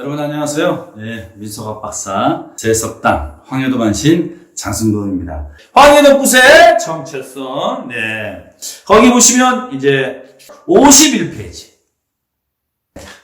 여러분 안녕하세요. 네, 민석학 박사, 제석당, 황해도 반신, 장승동입니다. 황해도 구세 정체성, 네. 거기 보시면 이제 51페이지.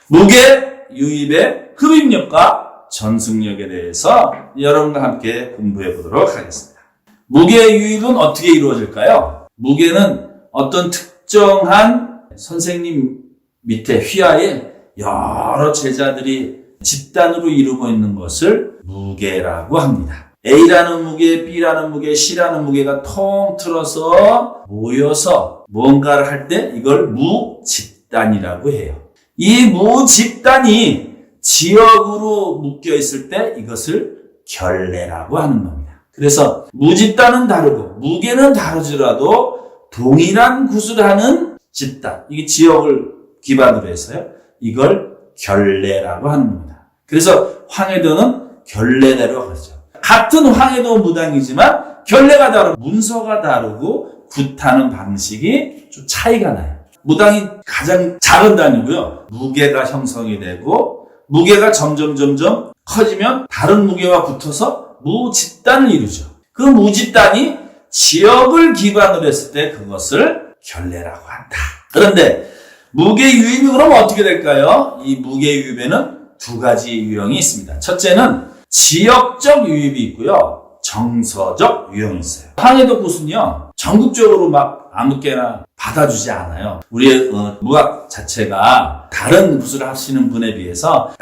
무게 유입의 흡입력과 전승력에 대해서 여러분과 함께 공부해 보도록 하겠습니다. 무게 유입은 어떻게 이루어질까요? 무게는 어떤 특정한 선생님 밑에 휘하에 여러 제자들이 집단으로 이루고 있는 것을 무게라고 합니다. A라는 무게, B라는 무게, C라는 무게가 통틀어서 모여서 무언가를 할 때 이걸 무집단이라고 해요. 이 무집단이 지역으로 묶여 있을 때 이것을 결례라고 하는 겁니다. 그래서 무집단은 다르고 무게는 다르지라도 동일한 구슬을 하는 집단, 이게 지역을 기반으로 해서요. 이걸 결례라고 겁니다. 그래서 황해도는 결례대로 하죠. 같은 황해도 무당이지만 결례가 다르고 문서가 다르고 굿하는 방식이 좀 차이가 나요. 무당이 가장 작은 단위고요. 무게가 형성이 되고 무게가 점점 점점 커지면 다른 무게와 붙어서 무집단을 이루죠. 그 무집단이 지역을 기반으로 했을 때 그것을 결례라고 한다. 그런데 무게 유입이 그럼 어떻게 될까요? 이 무게 유입에는 두 가지 유형이 있습니다. 첫째는 지역적 유입이 있고요. 정서적 유형이 있어요. 황해도 굿은요, 전국적으로 막 아무개나 받아주지 않아요. 우리의 어, 무학 자체가 다른 굿을 하시는 분에 비해서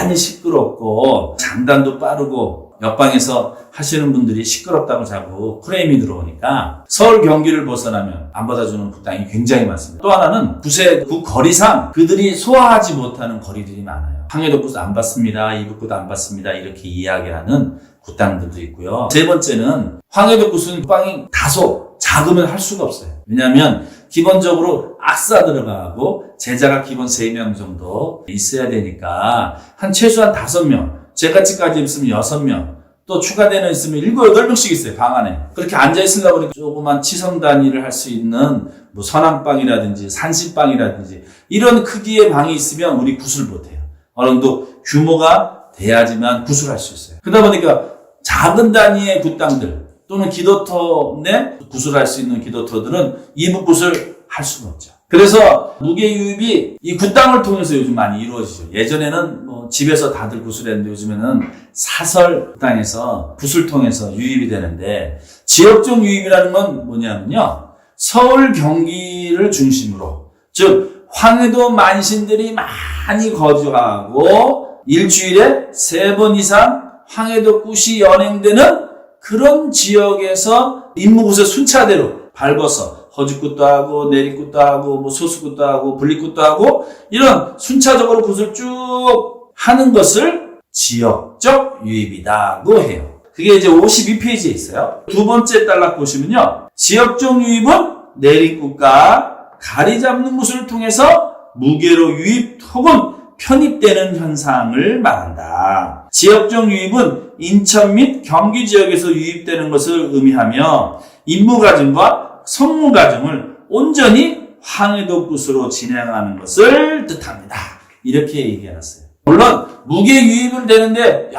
많이 시끄럽고 장단도 빠르고 옆방에서 하시는 분들이 시끄럽다고 자꾸 프레임이 들어오니까 서울 경기를 벗어나면 안 받아주는 굿당이 굉장히 많습니다. 또 하나는 굿의 그 거리상 그들이 소화하지 못하는 거리들이 많아요. 황해도 굿안 받습니다. 이북 굿안 받습니다. 이렇게 이야기하는 굿당들도 있고요. 세 번째는 황해도 굿은 빵이 다소 작으면 할 수가 없어요. 왜냐하면 기본적으로 악사 들어가고 제자가 기본 3명 정도 있어야 되니까 한 최소한 5명, 제가치까지 있으면 6명, 또 추가되는 있으면 7, 8명씩 있어요, 방 안에. 그렇게 앉아 있으려고 보니까 조그만 치성 단위를 할 수 있는 뭐 선앙방이라든지 산신방이라든지 이런 크기의 방이 있으면 우리 구슬 못해요. 어느 정도 규모가 돼야지만 구슬할 수 있어요. 그러다 보니까 작은 단위의 굿당들 또는 기도터 내 구슬할 수 있는 기도터들은 이북 구슬 할 수가 없죠. 그래서 무게 유입이 이 굿당을 통해서 요즘 많이 이루어지죠. 예전에는 뭐 집에서 다들 구슬했는데 요즘에는 사설 굿당에서 구슬 통해서 유입이 되는데 지역적 유입이라는 건 뭐냐면요. 서울 경기를 중심으로 즉 황해도 만신들이 많이 거주하고 일주일에 세 번 이상 황해도 굿이 연행되는 그런 지역에서 임무구슬 순차대로 밟아서 허지굿도 하고 내리굿도 하고 뭐 소수굿도 하고 분리굿도 하고 이런 순차적으로 굿을 쭉 하는 것을 지역적 유입이라고 해요. 그게 이제 52페이지에 있어요. 두 번째 단락 보시면요. 지역적 유입은 내리굿과 가리 잡는 굿을 통해서 무게로 유입 혹은 편입되는 현상을 말한다. 지역적 유입은 인천 및 경기 지역에서 유입되는 것을 의미하며 임무과정과 성무과정을 온전히 황해도 굿으로 진행하는 것을 뜻합니다. 이렇게 얘기해놨어요. 물론 무게 유입은 되는데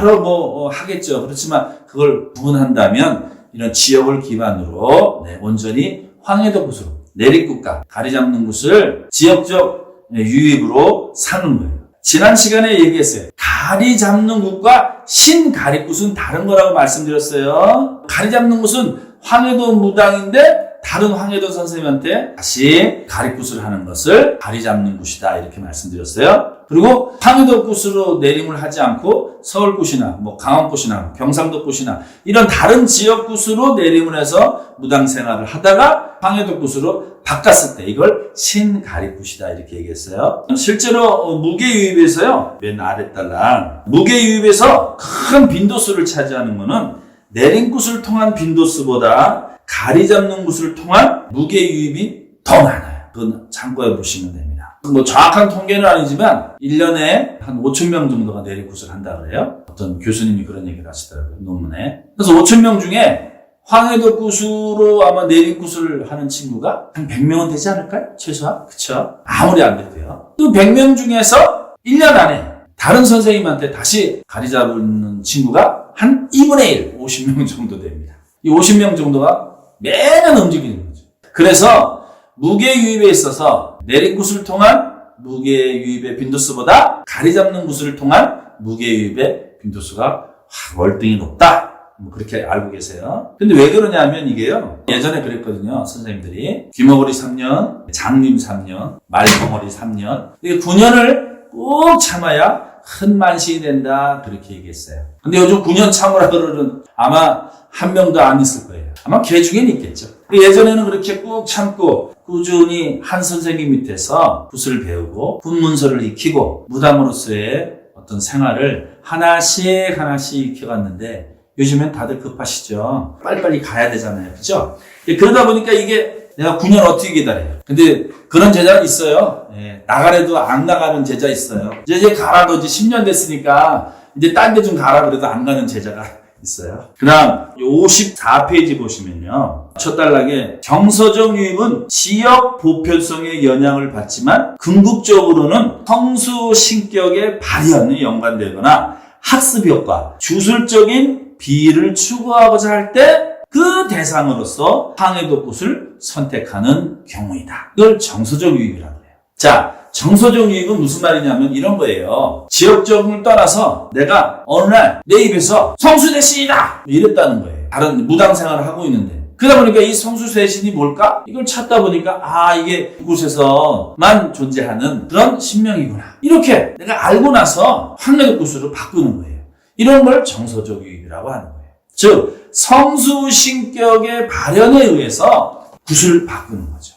여러 뭐 어, 하겠죠. 그렇지만 그걸 구분한다면 이런 지역을 기반으로 네, 온전히 황해도 굿으로 내리굿과 가리 잡는 굿을 지역적 유입으로 사는 거예요. 지난 시간에 얘기했어요. 가리 잡는 굿과 신가리굿은 다른 거라고 말씀드렸어요. 가리 잡는 굿은 황해도 무당인데 다른 황해도 선생님한테 다시 가리굿을 하는 것을 가리 잡는 굿이다 이렇게 말씀드렸어요. 그리고 황해도 굿으로 내림을 하지 않고 서울 굿이나 뭐 강원 굿이나 경상도 굿이나 이런 다른 지역 굿으로 내림을 해서 무당 생활을 하다가 황해도 굿으로 바꿨을 때 이걸 신가리 굿이다 이렇게 얘기했어요. 실제로 무게 유입에서요 맨 아래 달랑 무게 유입에서 큰 빈도수를 차지하는 거는 내린 굿을 통한 빈도수보다 가리 잡는 굿을 통한 무게 유입이 더 많아요. 그건 참고해 보시면 됩니다. 뭐 정확한 통계는 아니지만 1년에 한 5천 명 정도가 내린 굿을 한다 그래요. 어떤 교수님이 그런 얘기를 하시더라고요. 논문에. 그래서 5천 명 중에 황해도 굿으로 아마 내린 굿을 하는 친구가 한 100명은 되지 않을까요? 최소한? 그쵸? 아무리 안 돼도요. 그 100명 중에서 1년 안에 다른 선생님한테 다시 가리 잡는 친구가 한 2분의 1, 50명 정도 됩니다. 이 50명 정도가 매년 움직이는 거죠. 그래서 무게 유입에 있어서 내리굿을 통한 무게 유입의 빈도수보다 가리 잡는 굿을 통한 무게 유입의 빈도수가 확 월등히 높다. 뭐 그렇게 알고 계세요. 근데 왜 그러냐면 이게요. 예전에 그랬거든요. 선생님들이 귀머거리 3년, 장님 3년, 말덩어리 3년. 이게 9년을 꼭 참아야 큰 만신이 된다. 그렇게 얘기했어요. 근데 요즘 9년 참으라 그러는 아마 한 명도 안 있을 거예요. 아마 개 중엔 있겠죠. 근데 예전에는 그렇게 꾹 참고 꾸준히 한 선생님 밑에서 굿을 배우고 굿문서를 익히고 무당으로서의 어떤 생활을 하나씩 하나씩 익혀갔는데 요즘엔 다들 급하시죠. 빨리빨리 가야 되잖아요. 그죠? 그러다 보니까 이게 내가 9년 어떻게 기다려요? 근데 그런 제자가 있어요. 예, 나가래도 안 나가는 제자 있어요. 이제, 이제 가라고 이제 10년 됐으니까 이제 딴 데 좀 가라 그래도 안 가는 제자가 있어요. 그 다음 54페이지 보시면요. 첫 단락에 정서적 유입은 지역 보편성의 영향을 받지만 궁극적으로는 성수 신격의 발현에 연관되거나 학습 효과, 주술적인 비를 추구하고자 할 때 그 대상으로서 항해도 곳을 선택하는 경우이다. 이걸 정서적 유입이라고 해요. 자, 정서적 유입은 무슨 말이냐면 이런 거예요. 지역적을 떠나서 내가 어느 날 내 입에서 성수 대신이다! 이랬다는 거예요. 다른 무당 생활을 하고 있는데. 그러다 보니까 이 성수 대신이 뭘까? 이걸 찾다 보니까 아 이게 이곳에서만 존재하는 그런 신명이구나. 이렇게 내가 알고 나서 황래도 구수로 바꾸는 거예요. 이런 걸 정서적 유입이라고 하는 거예요. 즉 성수 신격의 발현에 의해서 굿을 바꾸는 거죠.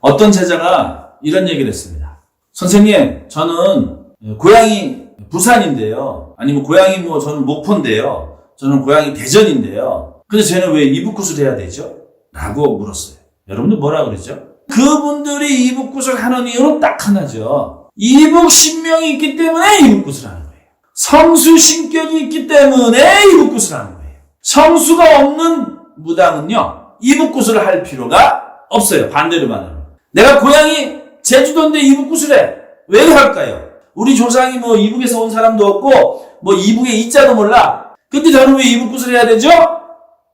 어떤 제자가 이런 얘기를 했습니다. 선생님, 저는 고향이 부산인데요. 아니면 고향이 뭐 저는 목포인데요. 저는 고향이 대전인데요. 근데 쟤는 왜 이북굿을 해야 되죠? 라고 물었어요. 여러분들 뭐라 그러죠? 그분들이 이북굿을 하는 이유는 딱 하나죠. 이북 신명이 있기 때문에 이북굿을 하는 거예요. 성수 신격이 있기 때문에 이북굿을 하는 거예요. 성수가 없는 무당은요, 이북굿을 할 필요가 없어요. 반대로 말하면. 내가 고향이 제주도인데 이북굿을 해. 왜 할까요? 우리 조상이 뭐 이북에서 온 사람도 없고, 뭐 이북의 이자도 몰라. 근데 저는 왜 이북굿을 해야 되죠?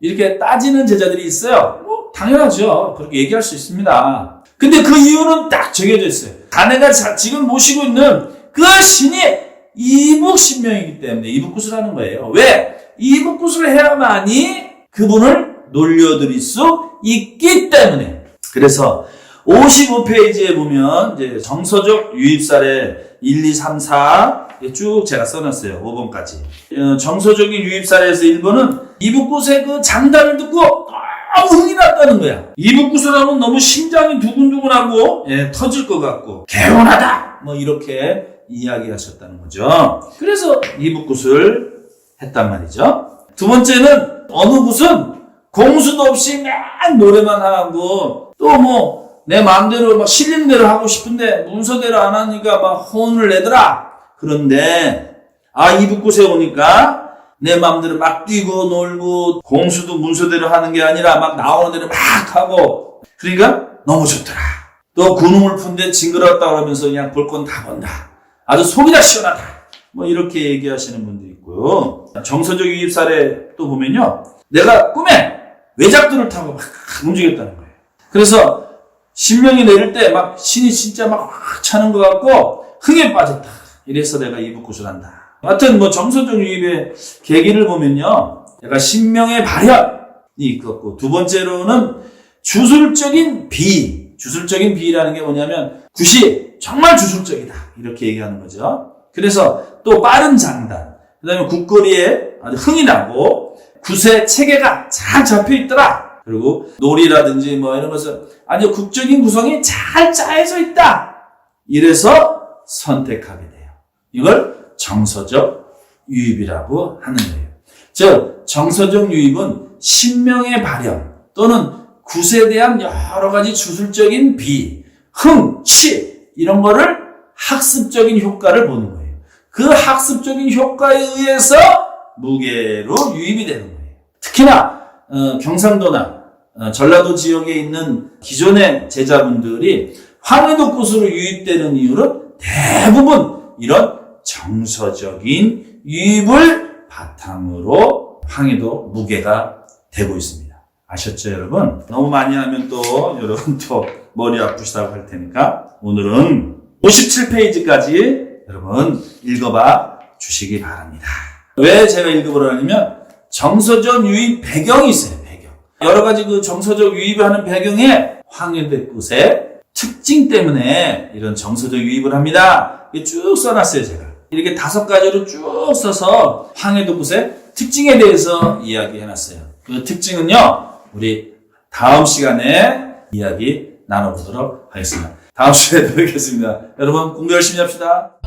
이렇게 따지는 제자들이 있어요. 뭐, 당연하죠. 그렇게 얘기할 수 있습니다. 근데 그 이유는 딱 정해져 있어요. 자네가 자- 지금 모시고 있는 그 신이 이북 신명이기 때문에 이북굿을 하는 거예요. 왜? 이북굿을 해야만이 그분을 놀려드릴 수 있기 때문에. 그래서 55페이지에 보면 이제 정서적 유입 사례 1, 2, 3, 4 쭉 제가 써놨어요. 5번까지. 정서적인 유입 사례에서 1번은 이북굿의 그 장단을 듣고 너무 흥이 났다는 거야. 이북굿을 하면 너무 심장이 두근두근하고 예, 터질 것 같고 개운하다. 뭐 이렇게 이야기하셨다는 거죠. 그래서 이북굿을 했단 말이죠. 두 번째는 어느 굿은 공수도 없이 맨 노래만 하고 또뭐 내 마음대로 막 실리는 대로 하고 싶은데 문서대로 안 하니까 막 혼을 내더라. 그런데 아 이북굿에 오니까 내 마음대로 막 뛰고 놀고 공수도 문서대로 하는 게 아니라 막 나오는 대로 막 하고 그러니까 너무 좋더라. 또 군웅을 푼데 징그럽다 그러면서 그냥 볼 건 다 본다. 아주 속이 다 시원하다. 뭐 이렇게 얘기하시는 분도 있고요. 정서적 유입 사례 또 보면요. 내가 꿈에 외작들을 타고 막 움직였다는 거예요. 그래서 신명이 내릴 때 막 신이 진짜 막 확 차는 것 같고 흥에 빠졌다. 이래서 내가 이북굿을 한다. 하여튼 뭐 정서적 유입의 계기를 보면요. 내가 신명의 발현이 있었고 두 번째로는 주술적인 비. 주술적인 비라는 게 뭐냐면 굿이 정말 주술적이다. 이렇게 얘기하는 거죠. 그래서 또 빠른 장단. 그 다음에 굿거리에 흥이 나고 굿의 체계가 잘 잡혀 있더라. 그리고 놀이라든지 뭐 이런 것은 아주 국적인 구성이 잘 짜여져 있다. 이래서 선택하게 돼요. 이걸 정서적 유입이라고 하는 거예요. 즉, 정서적 유입은 신명의 발현 또는 굿에 대한 여러 가지 주술적인 비, 흥, 치 이런 거를 학습적인 효과를 보는 거예요. 그 학습적인 효과에 의해서 무게로 유입이 되는 거예요. 특히나 어, 경상도나 어, 전라도 지역에 있는 기존의 제자분들이 황해도 꽃으로 유입되는 이유는 대부분 이런 정서적인 유입을 바탕으로 황해도 무게가 되고 있습니다. 아셨죠, 여러분? 너무 많이 하면 또 여러분 또 머리 아프시다고 할 테니까 오늘은 57페이지까지 여러분 읽어봐 주시기 바랍니다. 왜 제가 읽어보라냐면 정서적 유입 배경이 있어요. 여러 가지 그 정서적 유입을 하는 배경에 황해대 끝의 특징 때문에 이런 정서적 유입을 합니다. 이게 쭉 써놨어요, 제가. 이렇게 다섯 가지로 쭉 써서 황해도 끝의 특징에 대해서 이야기해놨어요. 그 특징은요, 우리 다음 시간에 이야기 나눠보도록 하겠습니다. 다음 시간에 뵙겠습니다. 여러분, 공부 열심히 합시다.